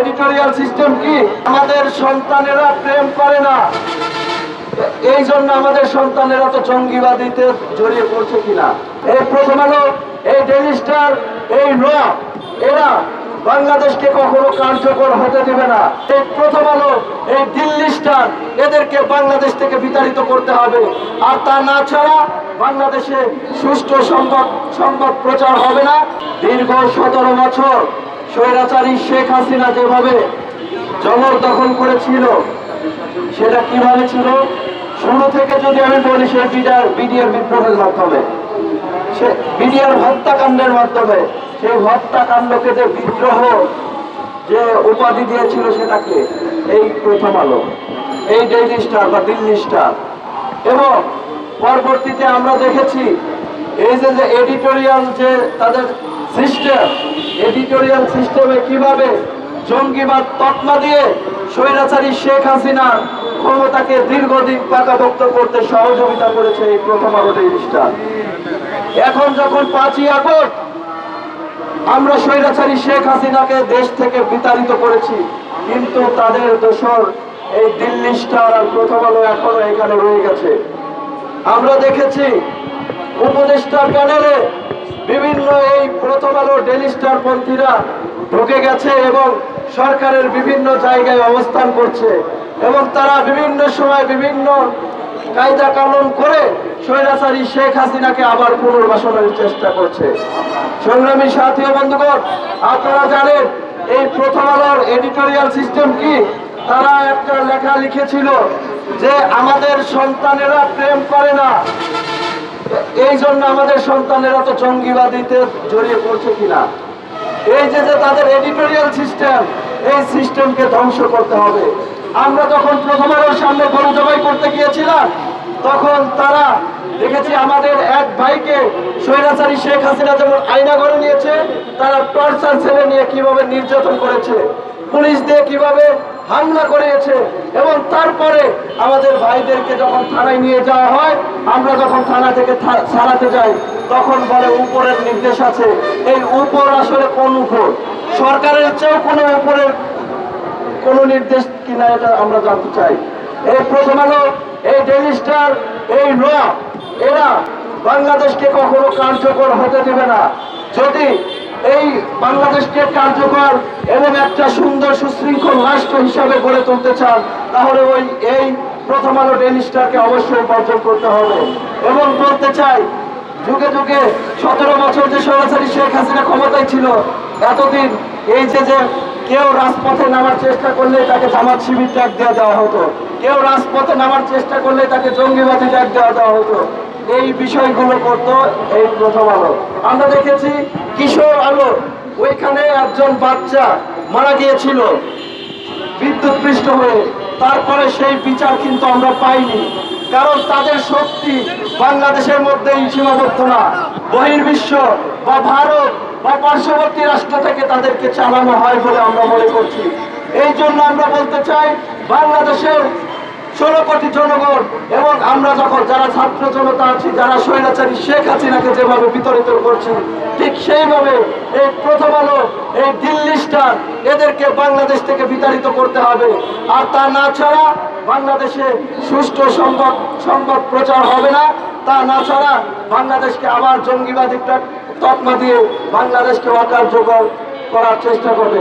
Editorial system কি? আমাদের সন্তানেরা প্রেম করে না। এই জন্য আমাদের সন্তানেরা তো জঙ্গিবাদীতে জড়িয়ে পড়ছে কিনা? এই প্রথম আলো, এই ডেলি স্টার, এই র, এরা বাংলাদেশকে কখনো কার্যকর হতে দেবে না। এই প্রথম আলো, এই দিল্লি স্টার, এদেরকে বাংলাদেশ থেকে বিতাড়িত করতে হবে। আর তা না ছাড়া বাংলাদেশে সুষ্ঠু সংবাদ সংবাদ প্রচার হবে না। দীর্ঘ সতেরো বছর স্বৈরাচারী শেখ হাসিনা যেভাবে জবরদখল করেছিল, সেটা কীভাবে ছিল? শুরু থেকে যদি আমি বলি, সে বিডিআর বিডিআর বিদ্রোহের মাধ্যমে। সে বিডিআর হত্যাকাণ্ডের মাধ্যমে। সেই হত্যাকাণ্ডকে যে বিদ্রোহ যে উপাধি দিয়েছিল সেটাকে, এই প্রথম আলো, এই ডেইলি স্টার বা দিল্লি স্টার। এবং পরবর্তীতে আমরা দেখেছি, এই যে যে এডিটোরিয়াল যে তাদের সিস্টেম এডিটোরিয়াল সিস্টেমে কীভাবে জঙ্গিবাদ তকমা দিয়ে স্বৈরাচারী শেখ হাসিনা ক্ষমতাকে দীর্ঘদিন পাকাভক্ত করতে সহযোগিতা করেছে এই প্রথম আলো ডেইলি এখন যখন পাঁচই আগস্ট আমরা স্বৈরাচারী শেখ হাসিনাকে দেশ থেকে বিতাড়িত করেছি, কিন্তু তাদের দোষর এই দিল্লি স্টার আর প্রথম আলো এখনও এখানে রয়ে গেছে। আমরা দেখেছি উপদেষ্টার প্যানেলে বিভিন্ন এই প্রথম আলো ডেলি স্টার পন্থীরা ঢুকে গেছে এবং সরকারের বিভিন্ন জায়গায় অবস্থান করছে এবং তারা বিভিন্ন সময় বিভিন্ন কায়দা কানুন করে স্বৈরাচারী শেখ হাসিনাকে আবার পুনর্বাসনের চেষ্টা করছে। সংগ্রামী সাথী বন্ধুগণ, আপনারা জানেন এই প্রথম আলোর এডিটোরিয়াল সিস্টেম কি? তারা একটা লেখা লিখেছিল যে, আমাদের সন্তানেরা প্রেম করে না। এই জন্য আমাদের সন্তানেরা তো জঙ্গিবাদীতে জড়িয়ে পড়ছে কিনা? এই যে যে তাদের এডিটোরিয়াল সিস্টেম এই সিস্টেমকে ধ্বংস করতে হবে। আমরা যখন প্রথম আলোর সামনে গরু জবাই করতে গিয়েছিলাম, তখন তারা দেখেছি আমাদের এক ভাইকে স্বৈরাচারী শেখ হাসিনা যেমন আয়না করে নিয়েছে, তারা টর্চার ছেলে নিয়ে কীভাবে নির্যাতন করেছে, পুলিশ দিয়ে কীভাবে হামলা করেছে এবং তারপরে আমাদের ভাইদেরকে যখন থানায় নিয়ে যাওয়া হয়, আমরা যখন থানা থেকে ছাড়াতে যাই, তখন বলে উপরের নির্দেশ আছে। এই উপর আসলে কোন উপর? সরকারের চেয়েও কোনো উপরের কোন নির্দেশ কিনা এটা আমরা জানতে চাই। এই প্রথম আলো, এই ডেলি স্টার, এই র এরা বাংলাদেশকে কখনো কার্যকর হতে দেবে না। যদি এই বাংলাদেশকে কার্যকর এবং একটা সুন্দর সুশৃঙ্খল রাষ্ট্র হিসাবে গড়ে তুলতে চান, তাহলে ওই এই প্রথম আলো ডেলি অবশ্যই বর্জন করতে হবে। এবং বলতে চাই, যুগে যুগে সতেরো বছর যে সরাসরি শেখ হাসিনা ক্ষমতায় ছিল, এতদিন এই যে যে কেউ রাজপথে নামার চেষ্টা করলে তাকে জামাত শিবির ডাক দেওয়া দেওয়া হতো, কেউ রাজপথে নামার চেষ্টা করলে তাকে জঙ্গিবাদী ডাক দেওয়া দেওয়া হতো, এই বিষয়গুলো করতো এই প্রথম আলো। আমরা দেখেছি কিশোর আলো ওইখানে একজন বাচ্চা মারা গিয়েছিল। বিদ্যুৎ পৃষ্ঠ হয়ে। তারপরে সেই বিচার কিন্তু আমরা পাইনি। কারণ তাদের শক্তি বাংলাদেশের মধ্যেই সীমাবদ্ধ না। বহির্বিশ্ব বা ভারত বা পার্শ্ববর্তী রাষ্ট্র থেকে তাদেরকে চালানো হয় বলে আমরা মনে করছি। এই জন্য আমরা বলতে চাই, বাংলাদেশের ষোলো কোটি জনগণ এবং আমরা যখন যারা ছাত্র জনতা আছি, যারা স্বৈরাচারী শেখ হাসিনাকে যেভাবে বিতরিত করছে ঠিক সেইভাবে এই প্রথম আলো, এই দিল্লি স্টার এদেরকে বাংলাদেশ থেকে বিতাড়িত করতে হবে। আর তা না ছাড়া বাংলাদেশে সুষ্ঠু সংবাদ সংবাদ প্রচার হবে না। তা না ছাড়া বাংলাদেশকে আবার জঙ্গিবাদী তকমা দিয়ে বাংলাদেশকে অকার্যকর করার চেষ্টা করবে।